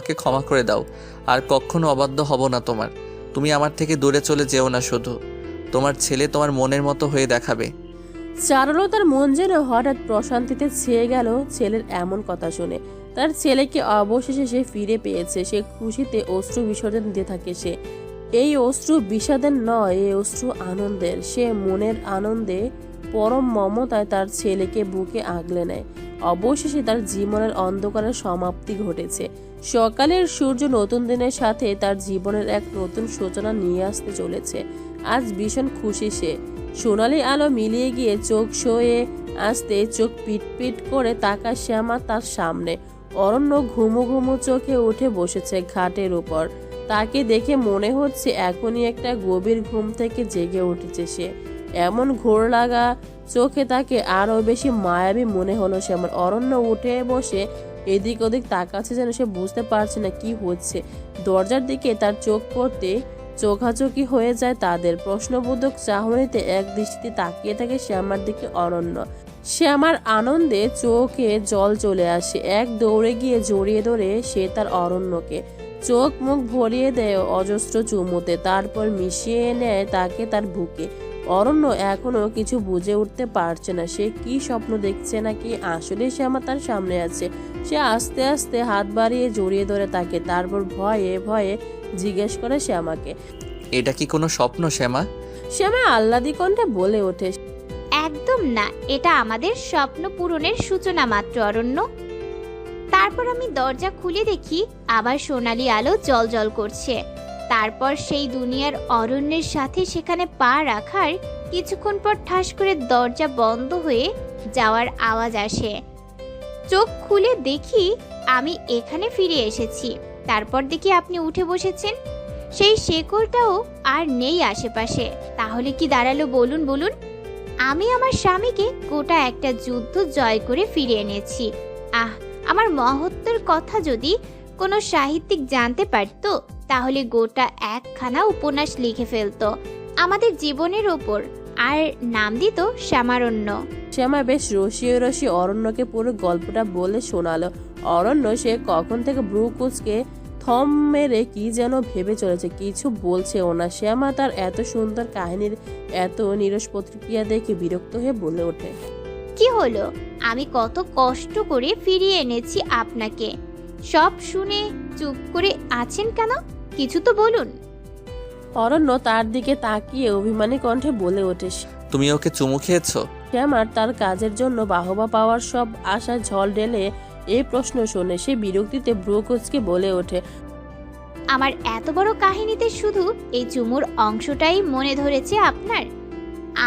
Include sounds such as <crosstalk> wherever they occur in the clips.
আমাকে ক্ষমা করে দাও, আর কখনো অবাধ্য হব না তোমার। তুমি আমার থেকে দূরে চলে যেও না শুধু। তোমার ছেলে তোমার মনের মতো হয়ে দেখাবে। চারুলতার মন যেন হঠাৎ প্রশান্তিতে ছেয়ে গেল ছেলের এমন কথা শুনে। তার ছেলেকে অবশেষে সে ফিরে পেয়েছে। সে খুশিতে অশ্রু বিসর্জন দিয়ে থাকে সে। এই অশ্রু বিষাদের নয়, এই অশ্রু আনন্দের। সে মনের আনন্দে পরম মমতায় তার ছেলেকে বুকে আগলে নেয়। অবশেষে তার জীবনের অন্ধকারের সমাপ্তি ঘটেছে। সকালের সূর্য নতুন দিনের সাথে তার জীবনের এক নতুন সূচনা নিয়ে আসতে চলেছে। আজ ভীষণ খুশি সে। সোনালি আলো মিলিয়ে গিয়ে চোখ সয়ে আসতে চোখ পিট পিট করে তাকা শ্যামা তার সামনে। অরণ্য ঘুমো ঘুমো চোখে উঠে বসেছে ঘাটের উপর। তাকে দেখে মনে হচ্ছে এখনই একটা গভীর ঘুম থেকে জেগে উঠেছে সে। এমন ঘোর লাগা চোখে তাকে আরও বেশি মায়াবী মনে হলো সে আমার অরণ্য উঠে বসে এদিক ওদিক তাকাচ্ছে যেন সে বুঝতে পারছে না কি হচ্ছে। দরজার দিকে তার চোখ পড়তে চোখাচোখি হয়ে যায় তাদের। প্রশ্নবোধক চাহনিতে এক দৃষ্টিতে তাকিয়ে থাকে শ্যামার দিকে অরণ্য শ্যামার আনন্দে চোখে জল চলে আসে। এক দৌড়ে গিয়ে জড়িয়ে ধরে সে তার অরণ্যকে। চোখ মুখ ভরিয়ে দেয় অজস্র চুমুতে, তারপর মিশিয়ে নেয় তাকে তার বুকে। অরণ্য এখনও কিছু বুঝে উঠতে পারছে না। সে কি স্বপ্ন দেখছে নাকি? আসলে শ্যামা তার সামনে আছে। সে আস্তে আস্তে হাত বাড়িয়ে জড়িয়ে ধরে তাকে। তারপর ভয়ে ভয়ে জিজ্ঞেস করে শ্যামাকে এটা কি কোনো স্বপ্ন শ্যামা? শ্যামা আহ্লাদি কণ্ঠে বলে ওঠে একদম না এটা আমাদের স্বপ্ন পূরণের সূচনা মাত্র অরণ্য। তারপর আমি দরজা খুলে দেখি আবার সোনালি আলো জল জল করছে। তারপর সেই দুনিয়ার অরণ্যের সাথে সেখানে পা রাখার কিছুক্ষণ পর ঠাস করে দরজা বন্ধ হয়ে যাওয়ার আওয়াজ আসে। চোখ খুলে দেখি আমি এখানে ফিরে এসেছি। তারপর দেখি আপনি উঠে বসেছেন। সেই শেকলটাও আর নেই আশেপাশে। তাহলে কি দাঁড়াল বলুন বলুন। আমি আমার স্বামীকে গোটা একটা যুদ্ধ জয় করে ফিরে এনেছি। আহ, আমার মহত্বের কথা যদি কোনো সাহিত্যিক জানতে পারত। তাহলে গোটা একখানা উপন্যাস লিখে ফেলতো। আমাদের জীবনের ওপর আর নাম দিত শ্যামারণ্য। শ্যামা বেশ রসিয়ে রসিয়ে অরণ্যকে পুরো গল্পটা বলে শোনালো। অরণ্য সে কখন থেকে ব্রু কুচকে থম মেরে কি যেন ভেবে চলেছে কিছু বলছে না। শ্যামা তার এত সুন্দর কাহিনীর এত নিরস প্রতিক্রিয়া দেখে বিরক্ত হয়ে বলে ওঠে কি হলো? আমি কত কষ্ট করে ফিরিয়ে এনেছি আপনাকে। সব শুনে চুপ করে আছেন কেন? কিছু তো বলুন। অরণ্য তার দিকে তাকিয়ে অভিমানী কণ্ঠে বলে ওঠে তুমি ওকে চুমু খেয়েছো? শ্যামার তার কাজের জন্য বাহবা পাওয়ার সব আশা ঝল ঢেলে এই প্রশ্ন শুনে। সে বিরক্তিতে ব্রুকুচকে বলে ওঠে আমার এত বড় কাহিনীতে শুধু এই চুমুর অংশটাই মনে ধরেছে আপনার?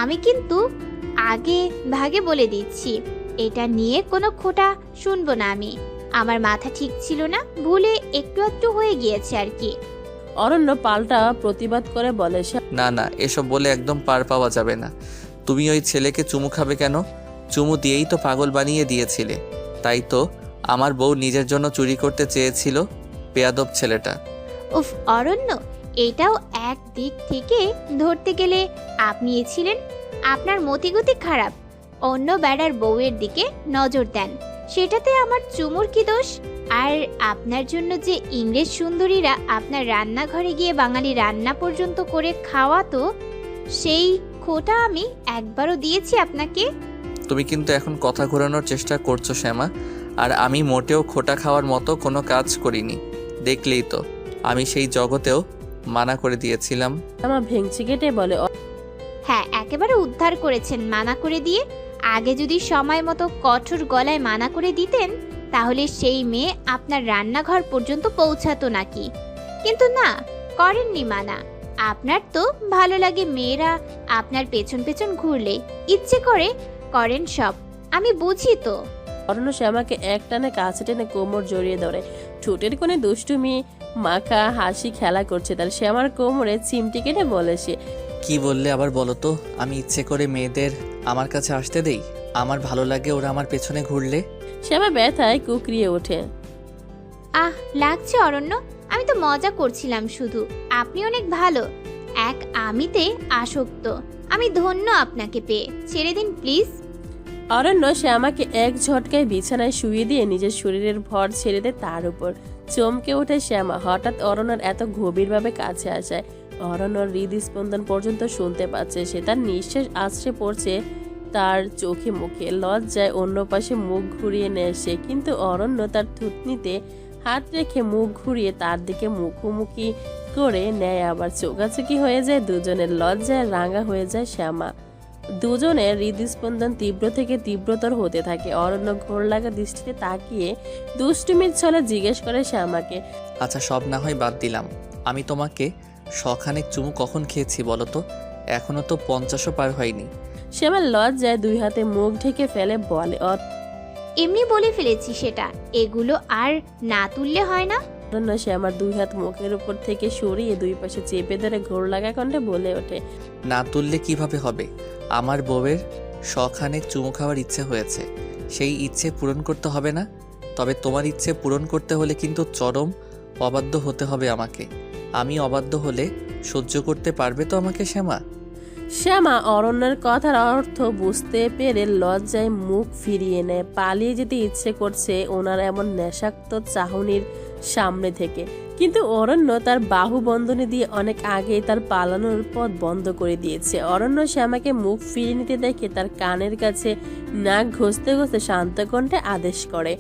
আমি কিন্তু আগে ভাগে বলে দিচ্ছি এটা নিয়ে কোনো খোটা শুনব না আমি। আমার মাথা ঠিক ছিল না ভুলে একটু একটু হয়ে গিয়েছে আর কি। অরণ্য পাল্টা প্রতিবাদ করে বলে না না এসব বলে একদম পার পাওয়া যাবে না। তুমি ওই ছেলেকে চুমু খাবে কেন? চুমু দিয়েই তো পাগল বানিয়ে দিয়েছিলে। তাই তো আমার বউ নিজের জন্য চুরি করতে চেয়েছিল পেয়াদব ছেলেটা। উফ অরণ্য এটাও এক দিক থেকে ধরতে গেলে আপনি ছিলেন। আপনার মতিগতি খারাপ। অন্য বেড়ার বউয়ের দিকে নজর দেন। সেটাতে আমার চুমুর কি দোষ? আর আপনার জন্য যে ইংরেজ সুন্দরীরা আপনার রান্নাঘরে গিয়ে বাঙালি রান্না পর্যন্ত করে খাওয়াতো সেই খোটা আমি একবারও দিয়েছি আপনাকে। তুমি কিন্তু এখন কথা ঘোরানোর চেষ্টা করছ শ্যামা। আর আমি মোটেও খোটা খাওয়ার মতো কোনো কাজ করিনি। দেখলেই তো আমি সেই জগতেও মানা করে দিয়েছিলাম। শ্যামা ভেঙচি কেটে বলে হ্যাঁ একেবারে উদ্ধার করেছেন মানা করে দিয়ে। আগে যদি সময় মতো কঠোর গলায় মানা করে দিতেন তাহলে সেই মেয়ে আপনার রান্নাঘর পর্যন্ত পৌঁছাতো নাকি? কিন্তু না করেননি মানা। আপনার তো ভালো লাগে মেয়েরা আপনার পেছন পেছন ঘুরলে। ইচ্ছে করে করেন সব আমি বুঝি তো। অরণ্য শ্যামাকে এক টানে কাছে টেনে কোমর জড়িয়ে ধরে। ঠোঁটের কোণে দুষ্টুমি মাখা হাসি খেলা করছে তার। শ্যামার কোমরে চিমটি কেটে বলে সে কি বললে আবার বলো তো? আমি ইচ্ছে করে মেয়েদের আমার কাছে আসতে দেই? আমার ভালো লাগে ওরা আমার পেছনে ঘুরলে? শ্যামা ব্যথায় কুকরিয়ে ওঠে। আহ লাগছে অরণ্য। আমি তো মজা করছিলাম শুধু। আপনি অনেক ভালো। এক আমিতে আসক্ত। আমি ধন্য আপনাকে পেয়ে। ছেড়ে দিন প্লিজ। অরণ্য শ্যামাকে এক ঝটকায় বিছানায় শুয়ে দিয়ে নিজের শরীরের ভর ছেড়ে দেয় তার উপর। চমকে ওঠে শ্যামা। হঠাৎ অরণ্যর এত গভীরভাবে কাছে আসায়। অরণ্যর হৃদস্পন্দন পর্যন্ত শুনতে পাচ্ছে। সে তার নিঃশ্বাস আছড়ে পড়ছে তার চোখে মুখে। লজ্জায় অন্য পাশে মুখ ঘুরিয়ে নেয় সে, কিন্তু অরণ্য তার থুতনিতে হাত রেখে মুখ ঘুরিয়ে তার দিকে মুখোমুখি করে নেয় আবার। চোখাচোখি হয়ে যায় দুজনের, লজ্জায় রাঙা হয়ে যায় শ্যামা। দুজনের হৃদস্পন্দন তীব্র থেকে তীব্রতর হতে থাকে। অরণ্য ঘোর লাগা দৃষ্টিতে তাকিয়ে দুষ্টুমির ছলে জিজ্ঞেস করে শ্যামাকে আচ্ছা সব না হয় বাদ দিলাম। আমি তোমাকে শখানেক চুমু কখন খেয়েছি বলো তো? এখনও তো পঞ্চাশও পার হয়নি। শ্যামা লজ্জায় দুই হাতে মুখ ঢেকে ফেলে বলে এমনি বলে ফেলেছি সেটা। এগুলো আর না তুললে হয় না? অরণ্য শ্যামার দুই হাত মুখের উপর থেকে সরিয়ে দুই পাশে চেপে ধরে ঘোর লাগা কণ্ঠে বলে ওঠে না তুললে কীভাবে হবে? আমার বউয়ের শখানেক চুমু খাওয়ার ইচ্ছে হয়েছে। সেই ইচ্ছে পূরণ করতে হবে না? তবে তোমার ইচ্ছে পূরণ করতে হলে কিন্তু চরম অবাধ্য হতে হবে আমাকে। আমি অবাধ্য হলে সহ্য করতে পারবে তো আমাকে শ্যামা? শ্যামা অরণ্যের কথার অর্থ বুঝতে পেরে লজ্জায় মুখ ফিরিয়ে নেয়। পালিয়ে যেতে ইচ্ছে করছে ওনার এমন নেশাক্ত চাহনির সামনে থেকে। কিন্তু অরণ্য তার বাহু বন্ধনী দিয়ে অনেক আগেই তার পালানোর পথ বন্ধ করে দিয়েছে। অরণ্য শ্যামাকে মুখ ফিরিয়ে নিতে দেখে তার কানের কাছে নাক ঘষতে ঘষতে শান্ত কণ্ঠে আদেশ করে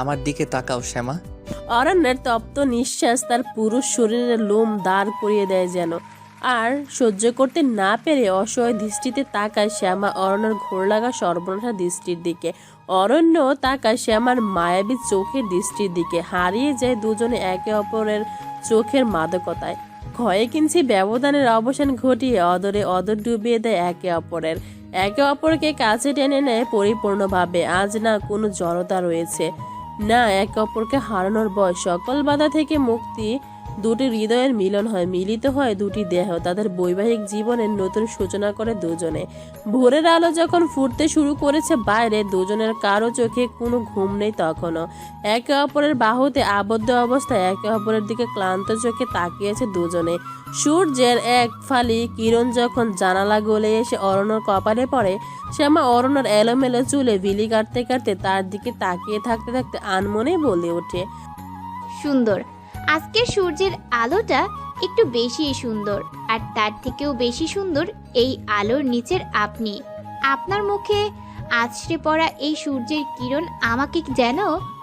আমার দিকে তাকাও শ্যামা। অরণ্যের তপ্ত নিঃশ্বাস তার পুরুষ শরীরের লোম দাঁড় করিয়ে দেয় যেন। আর সহ্য করতে না পেরে অসহায় দৃষ্টিতে তাকায় শ্যামা অরণ্যর ঘোর লাগা সর্বনাশা দৃষ্টির দিকে। অরণ্য তাকায় শ্যামার মায়াবী চোখের দৃষ্টির দিকে। হারিয়ে যায় দুজনে একে অপরের চোখের মাদকতায়। ক্ষয়ে কিনছি ব্যবধানের অবসান ঘটিয়ে অদরে অদর ডুবিয়ে দেয় একে অপরের। একে অপরকে কাছে টেনে নেয় পরিপূর্ণভাবে। আজ না কোনো জড়তা রয়েছে। না একে অপরকে হারানোর বয়স। সকল বাধা থেকে মুক্তি দুটি হৃদয়ের মিলন হয়, মিলিত হয় দুটি দেহ। তাদের বৈবাহিক জীবনের নতুন সূচনা করে দুজনে। ভোরের আলো যখন ফুটতে শুরু করেছে বাইরে, দুজনের কারও চোখে কোনো ঘুম নেই তখনও। একে অপরের বাহুতে আবদ্ধ অবস্থায়, একে অপরের দিকে ক্লান্ত চোখে তাকিয়েছে দুজনে। সূর্যের এক ফালি কিরণ যখন জানালা গলে এসে অরণ্যর কপালে পড়ে, শ্যামা অরণ্যর এলোমেলো চুলে বিলি কাটতে কাটতে তার দিকে তাকিয়ে থাকতে থাকতে আনমনে বলে ওঠে। সুন্দর। আজকের সূর্যের আলোটা একটু বেশি সুন্দর, আর তার থেকেও বেশি সুন্দর এই আলোর নিচের আপনি। আপনার মুখে আছড়ে পড়া এই সূর্যের কিরণ আমাকে যেন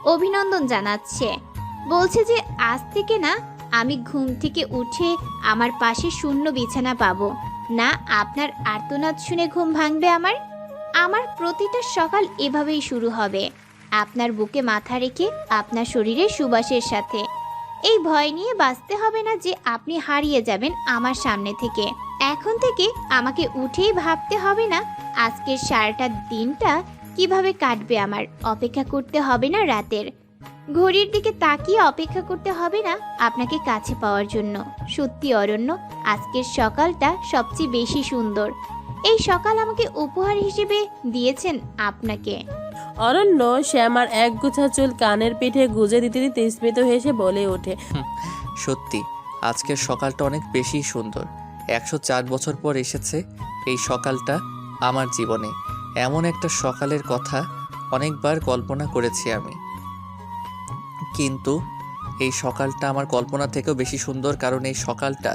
অভিনন্দন জানাচ্ছে। বলছে যে, আজ থেকে না, আমি ঘুম থেকে উঠে আমার পাশে শূন্য বিছানা পাবো। না, আপনার আর্তনাদ শুনে ঘুম ভাঙবে আমার? আমার প্রতিটা সকাল এভাবেই শুরু হবে। আপনার বুকে মাথা রেখে আপনার শরীরে সুবাসের সাথে। এই ভয় নিয়ে বাঁচতে হবে না যে আপনি হারিয়ে যাবেন আমার সামনে থেকে। এখন থেকে আমাকে উঠেই ভাবতে হবে না আজকের সারাটা দিনটা কীভাবে কাটবে আমার। অপেক্ষা করতে হবে না রাতের। ঘড়ির দিকে তাকিয়ে অপেক্ষা করতে হবে না আপনাকে কাছে পাওয়ার জন্য। সত্যি অরণ্য, আজকের সকালটা সবচেয়ে বেশি সুন্দর। এই সকাল আমাকে উপহার হিসেবে দিয়েছেন আপনাকে। অরণ্য শ্যামার এক গুছা চুল কানের পিঠে গুজে দিতে দিতে স্মিত হেসে বলে ওঠে। সত্যি আজকের সকালটা অনেক বেশি সুন্দর। একশো চার বছর পর এসেছে এই সকালটা আমার জীবনে। এমন একটা সকালের কথা অনেকবার কল্পনা করেছি আমি। কিন্তু এই সকালটা আমার কল্পনা থেকেও বেশি সুন্দর কারণ এই সকালটা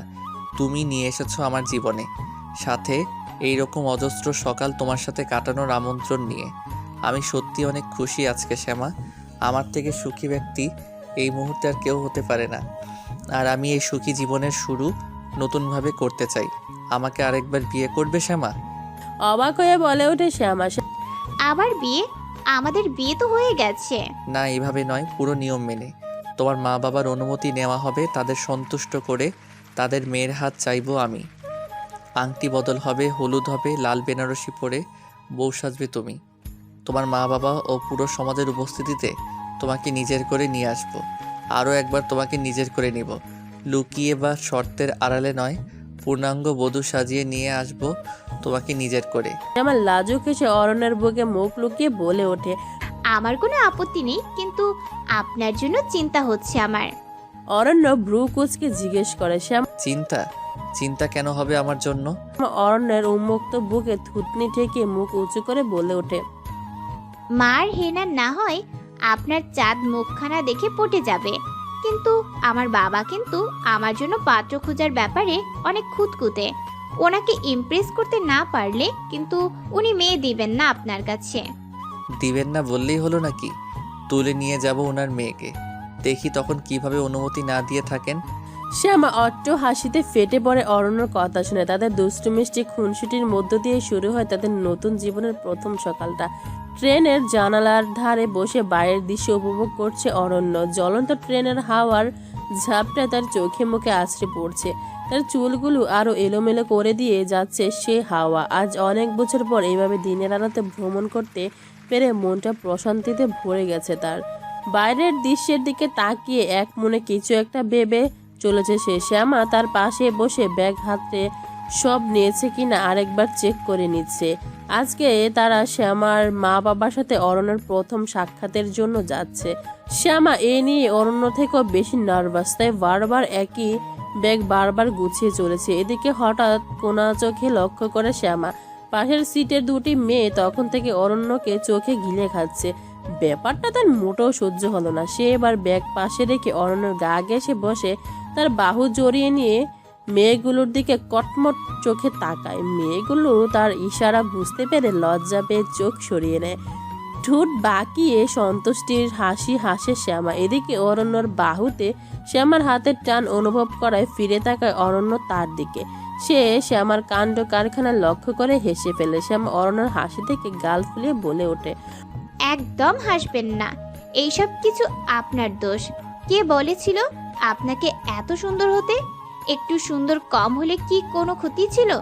তুমি নিয়ে এসেছ আমার জীবনে। সাথে এই রকম অজস্র সকাল তোমার সাথে কাটানোর আমন্ত্রণ নিয়ে। আমি সত্যি অনেক খুশি আজকে শ্যামা। আমার থেকে সুখী ব্যক্তি এই মুহূর্তে আর কেউ হতে পারে না। আর আমি এই সুখী জীবনের শুরু নতুনভাবে করতে চাই। আমাকে আরেকবার বিয়ে করবে শ্যামা? অবাক হয়ে বলে ওঠে শ্যামা। আবার বিয়ে? আমাদের বিয়ে তো হয়ে গেছে। না এভাবে নয় পুরো নিয়ম মেনে। তোমার মা বাবার অনুমতি নেওয়া হবে তাদের সন্তুষ্ট করে তাদের মেয়ের হাত চাইব আমি। আংটি বদল হবে হলুদ হবে লাল বেনারসি পরে বউ সাজবে তুমি। তোমার মা বাবা ও পুরো সমাজের উপস্থিতিতে তোমাকে নিজের করে নিয়ে আসব। আরও একবার তোমাকে নিজের করে নিব। লুকিয়ে বা শর্তের আড়ালে নয় পূর্ণাঙ্গ বধূ সাজিয়ে নিয়ে আসব তোমাকে নিজের করে। আমার লাজুক এসে অরণ্যের বুকে মুখ লুকিয়ে বলে ওঠে আমার কোনো আপত্তি নেই কিন্তু আপনার জন্য চিন্তা হচ্ছে আমার। অরণ্য ভ্রু কুচকে জিজ্ঞেস করে শ্যামা চিন্তা? চিন্তা কেন হবে আমার জন্য? অরণ্যের উন্মুক্ত বুকে থুতনি ঠেকে মুখ উঁচু করে বলে ওঠে মার হেনা না হয় আপনার চাঁদ মুখখানা দেখে পটে যাবে। কিন্তু আমার বাবা কিন্তু আমার জন্য পাত্র খোঁজার ব্যাপারে অনেক খুঁতকুতে ওনাকে ইমপ্রেস করতে না পারলে কিন্তু উনি মেয়ে দিবেন না আপনার কাছে। দিবেন না বললেই হলো নাকি? তুলে নিয়ে যাব ওনার মেয়েকে। দেখি তখন কীভাবে অনুমতি না দিয়ে থাকেন। শ্যামা অট্ট হাসিতে ফেটে পড়ে অরণ্যর কথা শুনে। তাদের দুষ্টু মিষ্টি খুনসুটির মধ্য দিয়ে শুরু হয় তাদের নতুন জীবনের প্রথম সকালটা। ট্রেনের জানালার ধারে বসে বাইরের দৃশ্য উপভোগ করছে অরণ্য জ্বলন্ত ট্রেনের হাওয়ার ঝাপটা তার চোখে মুখে আছড়ে পড়ছে। তার চুলগুলো আরও এলোমেলো করে দিয়ে যাচ্ছে সে হাওয়া। আজ অনেক বছর পর এইভাবে দিনের আলোতে ভ্রমণ করতে পেরে মনটা প্রশান্তিতে ভরে গেছে তার। বাইরের দৃশ্যের দিকে তাকিয়ে এক মনে কিছু একটা ভেবে চলেছে সে। শ্যামা তার পাশে বসে ব্যাগ হাতে সব নিয়েছে কিনা আরেকবার চেক করে নিচ্ছে। আজকে তারা শ্যামার মা বাবার সাথে অরণ্যের প্রথম সাক্ষাতের জন্য যাচ্ছে। শ্যামা এ নিয়ে অরণ্য থেকেও বেশি নার্ভাস, তাই বারবার একই ব্যাগ বারবার গুছিয়ে চলেছে। এদিকে হঠাৎ কোনা চোখে লক্ষ্য করে শ্যামা। পাশের সিটের দুটি মেয়ে তখন থেকে অরণ্যকে চোখে গিলে খাচ্ছে। ব্যাপারটা তার মোটেও সহ্য হলো না। সে এবার ব্যাগ পাশে রেখে অরণ্যের গা ঘেসে বসে তার বাহু জড়িয়ে নিয়ে মেয়েগুলোর দিকে কটমট চোখে তাকায়। মেয়েগুলো তার ইশারা বুঝতে পেরে লজ্জা পেয়ে চোখ সরিয়ে নেয়। ঠোঁট বাঁকিয়ে সন্তুষ্টির হাসি হাসে শ্যামা। এদিকে অরণ্যর বাহুতে শ্যামার হাতের টান অনুভব করায় ফিরে তাকায় অরণ্য তার দিকে। সে শ্যামার কাণ্ড কারখানা লক্ষ্য করে হেসে ফেলে। শ্যামা অরণ্যর হাসি থেকে গাল ফুলিয়ে বলে ওঠে, একদম হাসবেন না। এইসব কিছু আপনার দোষ। কে বলেছিল আপনাকে এত সুন্দর হতে? একটু সুন্দর কম হলে কি কোনো ক্ষতি ছিল?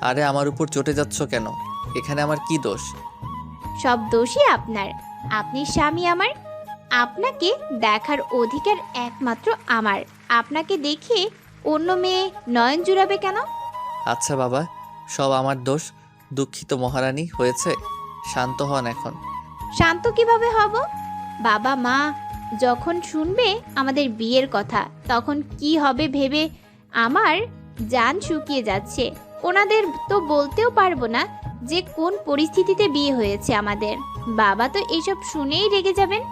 আরে আমার উপর চটে যাচ্ছ কেন? এখানে আমার কি দোষ? সব দোষই আপনার। আপনি স্বামী আমার। আপনাকে দেখার অধিকার একমাত্র আমার। আপনাকে দেখে অন্য মেয়ে নয়ন জুড়াবে কেন? আচ্ছা বাবা সব আমার দোষ। দুঃখিত মহারানী হয়েছে। শান্ত হন এখন। শান্ত কীভাবে হব? বাবা মা যখন শুনবে আমাদের বিয়ের কথা তখন কি হবে ভেবে আমার জান শুকিয়ে যাচ্ছে। ওনাদের তো বলতেও পারব না যে কোন পরিস্থিতিতে বিয়ে হয়েছে আমাদের। বাবা তো এসব শুনেই রেগে যাবেন।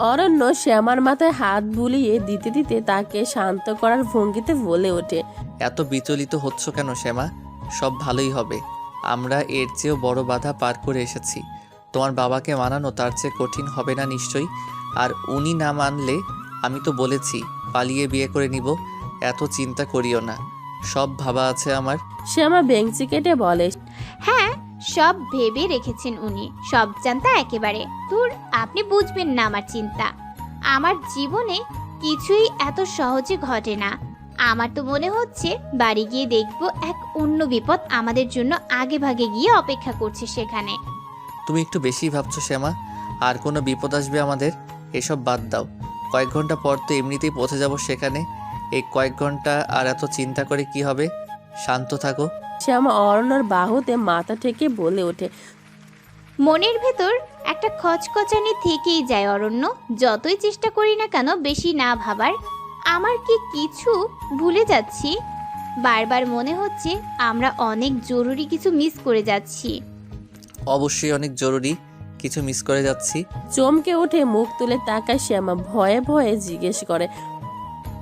অরণ্য শ্যামার মাথায় হাত বুলিয়ে দিতে দিতে তাকে শান্ত করার ভঙ্গিতে বলে ওঠে। এত বিচলিত হচ্ছ কেন শ্যামা? সব ভালোই হবে। আমরা এর চেয়েও বড় বাধা পার করে এসেছি। তোমার বাবাকে মানানো তার চেয়ে কঠিন হবে না নিশ্চয়ই। আর উনি না মানলে আমি তো বলেছি পালিয়ে বিয়ে করে নিব। এত চিন্তা করিও না। সব ভাবা আছে আমার। সে শ্যামা বেঞ্চি কেটে বলে। হ্যাঁ সব ভেবে রেখেছেন উনি। সব জানতা একেবারে। দূর আপনি বুঝবেন না আমার চিন্তা। আমার জীবনে কিছুই এত সহজে ঘটে না। আমার তো মনে হচ্ছে বাড়ি গিয়ে দেখব এক অন্য বিপদ আমাদের জন্য আগে ভাগে গিয়ে অপেক্ষা করছে সেখানে। তুমি একটু বেশি ভাবছ শ্যামা। আর কোনো বিপদ আসবে আমাদের? এসব বাদ দাও। কয়েক ঘণ্টা পর তো এমনিতেই পৌঁছে যাব সেখানে। এই কয়েক ঘণ্টা আর এত চিন্তা করে কি হবে? শান্ত থাকো। শ্যামা অরণ্যর বাহুতে মাথা ঠেকে বলে ওঠে মনের ভেতর একটা খচখচানি থেকেই যায় অরণ্য। যতই চেষ্টা করি না কেন বেশি না ভাবার। আমার কি কিছু ভুলে যাচ্ছি? বারবার মনে হচ্ছে আমরা অনেক জরুরি কিছু মিস করে যাচ্ছি। অবশ্যই অনেক জরুরি কিছু মিস করে যাচ্ছি। চমকে উঠে মুখ তুলে তাকায় শ্যামা ভয়ে ভয়ে জিজ্ঞেস করে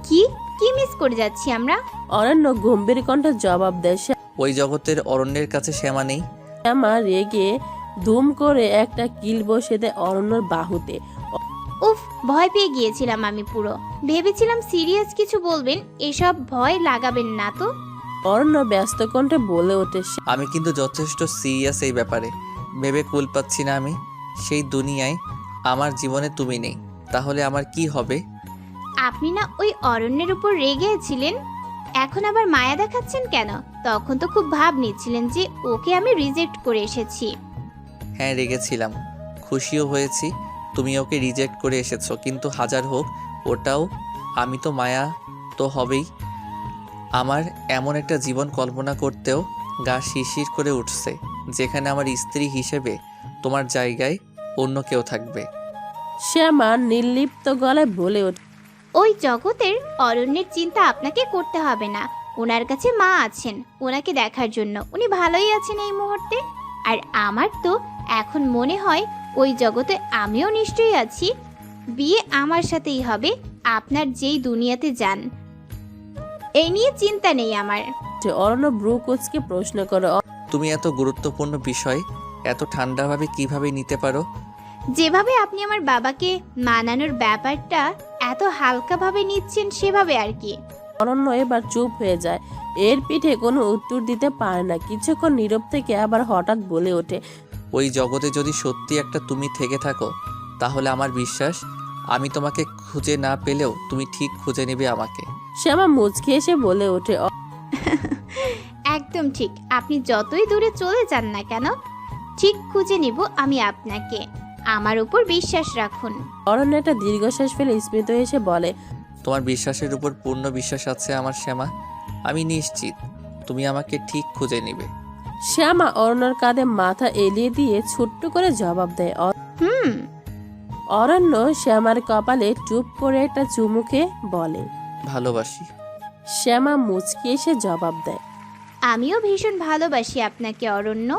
কি? কি মিস করে যাচ্ছি আমরা? অরণ্য গম্ভীর কণ্ঠে জবাব দেয় ওই জগতের অরণ্যের কাছে শ্যামা নেই। শ্যামা রেগে ধুম করে একটা কিল বসে দেয় অরণ্যর বাহুতে। উফ ভয় পেয়ে গিয়েছিলাম আমি পুরো। ভেবেছিলাম সিরিয়াস কিছু বলবেন এসব ভয় লাগাবেন না তো? অরণ্য ব্যস্ত কণ্ঠে বলে ওঠে আমি কিন্তু যথেষ্ট সিরিয়াস এই ব্যাপারে। ভেবে কুল পাচ্ছি না আমি। সেই দুনিয়ায় আমার জীবনে তুমি নেই। তাহলে আমার কি হবে? আপনি না ওই অরণ্যের উপর রেগেছিলেন? এখন আবার মায়া দেখাচ্ছেন কেন? তখন তো খুব ভাব নিচ্ছিলেন যে ওকে আমি রিজেক্ট করে এসেছি। হ্যাঁ রেগেছিলাম। খুশিও হয়েছি তুমি ওকে রিজেক্ট করে এসেছ। কিন্তু হাজার হোক ওটাও আমি তো মায়া তো হবেই। আমার এমন একটা জীবন কল্পনা করতেও গা শিরশির করে উঠছে যেখানে আমার স্ত্রী হিসেবে তোমার জায়গায় অন্য কেউ থাকবে। শ্যামা নির্লিপ্ত গলায় বলে ওঠে। ওই জগতের অরণ্যের চিন্তা আপনাকে করতে হবে না। ওনার কাছে মা আছেন ওনাকে দেখার জন্য। উনি ভালোই আছেন এই মুহূর্তে। আর আমার তো এখন মনে হয় ওই জগতে আমিও নিশ্চয়ই আছি। বিয়ে আমার সাথেই হবে আপনার যেই দুনিয়াতে যান। এই নিয়ে চিন্তা নেই আমার। অরণ্য ব্রু কোচকে প্রশ্ন করো তুমি এত গুরুত্বপূর্ণ বিষয় এত ঠান্ডাভাবে কীভাবে নিতে পারো? যেভাবে আপনি আমার বাবাকে মানানোর ব্যাপারটা এত হালকাভাবে নিচ্ছেন সেভাবে আর কি। অরণ্য এবার চুপ হয়ে যায়। এর পিঠে কোনো উত্তর দিতে পারে না। কিছুক্ষণ নীরব থেকে আবার হঠাৎ বলে ওঠে ওই জগতে যদি সত্যি একটা তুমি থেকে থাকো তাহলে আমার বিশ্বাস আমি তোমাকে খুঁজে না পেলেও তুমি ঠিক খুঁজে নেবে আমাকে। শ্যামা মুচকে এসে বলে ওঠে <laughs> একদম ঠিক। আপনি যতই দূরে চলে যান না কেন ঠিক খুঁজে নিব আমি আপনাকে। আমার উপর বিশ্বাস রাখুন। অরণ্য একটা দীর্ঘশ্বাস ফেলে স্মিত এসে বলে তোমার বিশ্বাসের উপর পূর্ণ বিশ্বাস আছে আমার শ্যামা? আমি নিশ্চিত তুমি আমাকে ঠিক খুঁজে নিবে। শ্যামা অরণ্যর কাঁধে মাথা এলিয়ে দিয়ে ছোট্ট করে জবাব দেয়। অ- হুম। অরণ্য শ্যামার কপালে টুপ করে একটা চুমুকে বলে ভালোবাসি। শ্যামা মুচকি এসে জবাব দেয়। আমিও ভীষণ ভালোবাসি আপনাকে অরণ্য।